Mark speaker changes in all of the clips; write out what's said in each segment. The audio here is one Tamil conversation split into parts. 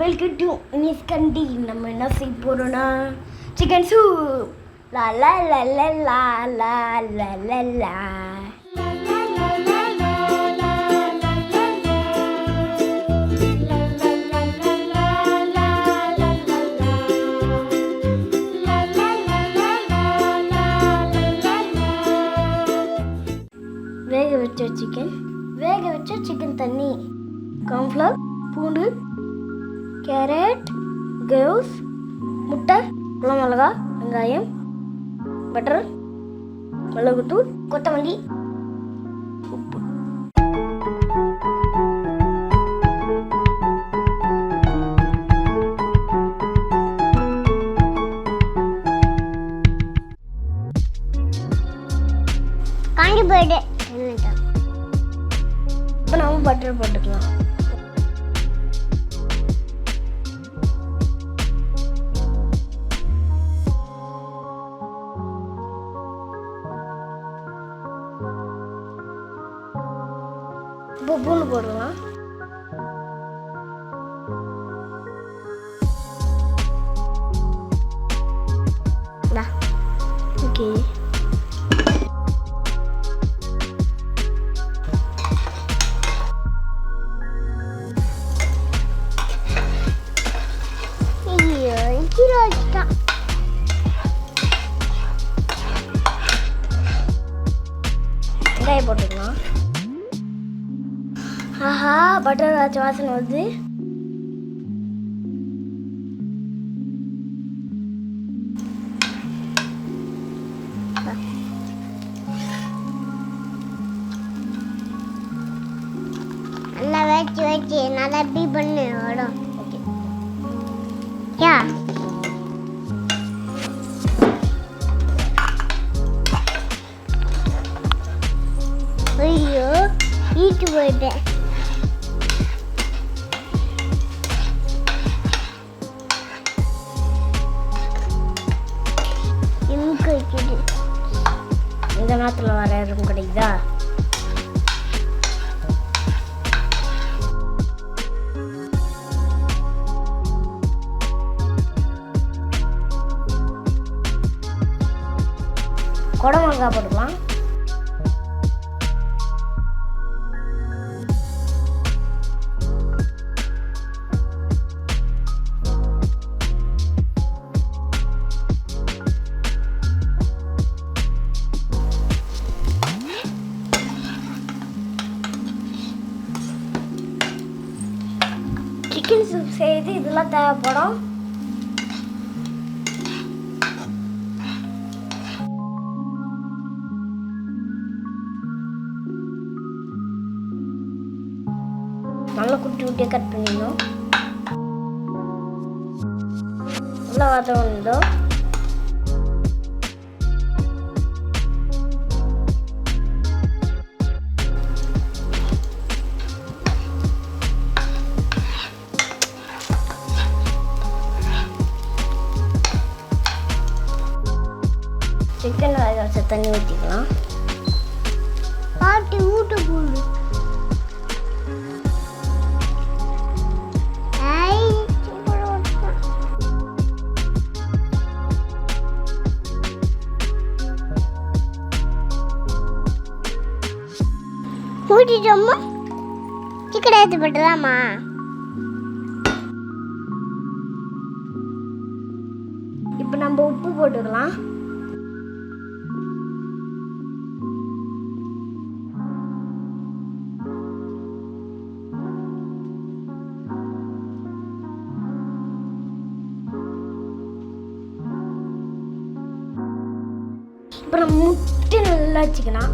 Speaker 1: வெல்கம் டு மிஸ் கண்டி. நம்ம என்ன செய்ய போகிறோன்னா சிக்கன் சூப் லா லா லா லா லா லா லா லா கவுஸ் முட்டை குளம் மிளகா வெங்காயம் பட்டர் மிளகுத்தூள் கொத்தமல்லி. உப்பு.
Speaker 2: காண்டி போயிடு
Speaker 1: இப்போ நம்ம பட்டர் போட்டுக்கலாம்.
Speaker 2: Bulgurlu. Nah, oke.
Speaker 1: Okay. Yeah, you. Butter வச்ச வாசனை வருது.
Speaker 2: நல்லா வச்சு வச்சு நல்லா பீ பண்ணு வரும்.
Speaker 1: ஓகே.
Speaker 2: யா. ஐயோ ஈட்டு போயிட்டேன்.
Speaker 1: கொஞ்ச நேரத்தில் வரையிறோம் கிடைக்குதா? குடமங்காய் போட்டுக்கலாம். செய்து இதெல்லாம் தேவைப்படும். நல்லா குட்டி குட்டியாக கட் பண்ணிடணும். நல்லா வதம் வந்தோ மாற்றிக்கலாம்
Speaker 2: பாட்டி ஊட்ட போடு ஊட்டிட்டோம்மா. சிக்கன் எடுத்து போட்டுதாம்மா
Speaker 1: இப்போ நம்ம உப்பு போட்டுக்கலாம். அப்புறம் முட்டை நல்லா வச்சுக்கலாம்.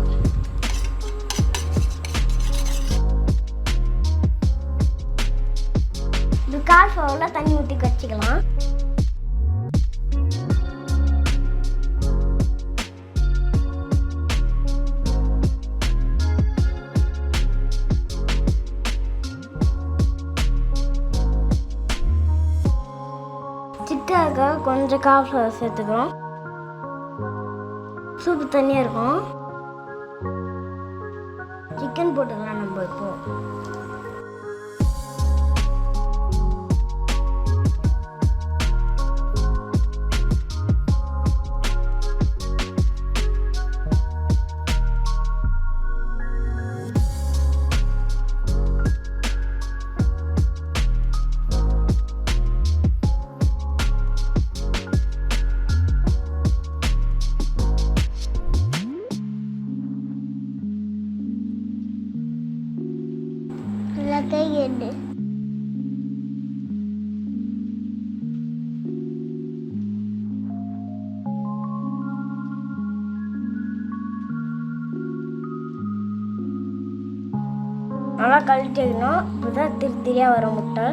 Speaker 1: இது கால் ஃபோவில் தண்ணி ஊற்றி வச்சுக்கலாம். சிக்காக கொஞ்சம் காஃப்ளவர் சேர்த்துக்கிறோம் சூப்பு தனியாக இருக்கும். சிக்கன் போட்டுக்கலாம் நம்ம இப்போது பார்க்க எடு நல்லா கழிச்சிக்கணும் இப்போதான் திரு திரியாக வரும் முட்டை.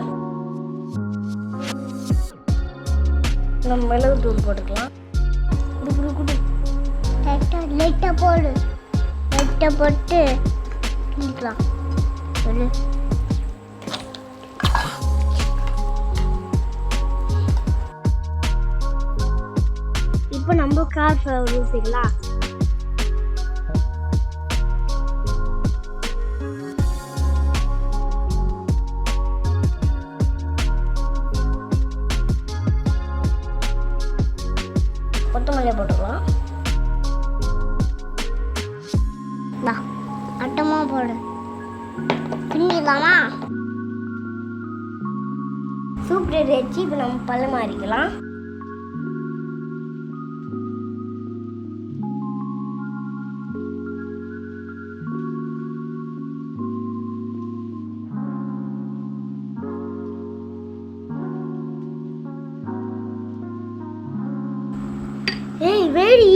Speaker 1: நம்ம மிளகு தூள் போட்டுக்கலாம். குடு குடு குடு.
Speaker 2: லைட்டாக லைட்டாக போடு. லைட்டாக போட்டு கிண்டிக்கலாம் சொல்லு.
Speaker 1: இப்போ நம்ம கார் ஃப்ளவர் ஊற்றிக்கலாம் கொத்தமல்லி போட்டுக்கலாம்.
Speaker 2: வா அட்டமாக போடு. கிண்டிடலாமா
Speaker 1: சூப் ரெடி வச்சு இப்போ நம்ம பல்ல மாறிக்கலாம் ஏய் வேடி.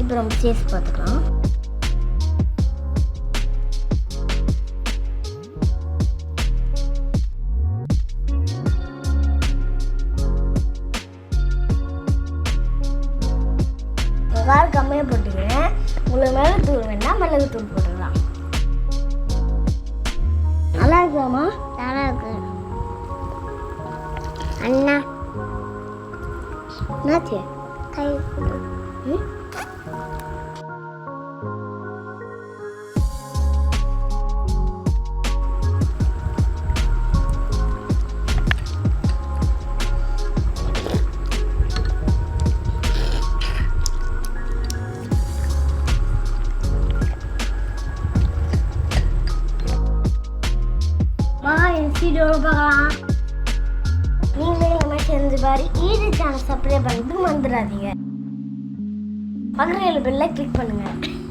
Speaker 1: இப்போ நம்ம சேஸ் பார்த்துக்கலாம். காரம் கம்மியாக போட்டுக்கிறேன் உங்களுக்கு மிளகு தூள் வேணா மிளகு தூள் போட்டுக்கலாம். நல்லா இருக்காமா Anna. Знаете, кайф. Bye, see you later. மாதிரி ஈடு சேனல் சப்ஸ்கிரைப் பண்ணிட்டு மறந்துடாதீங்க. பக்கத்தில் பெல்லை கிளிக் பண்ணுங்கள்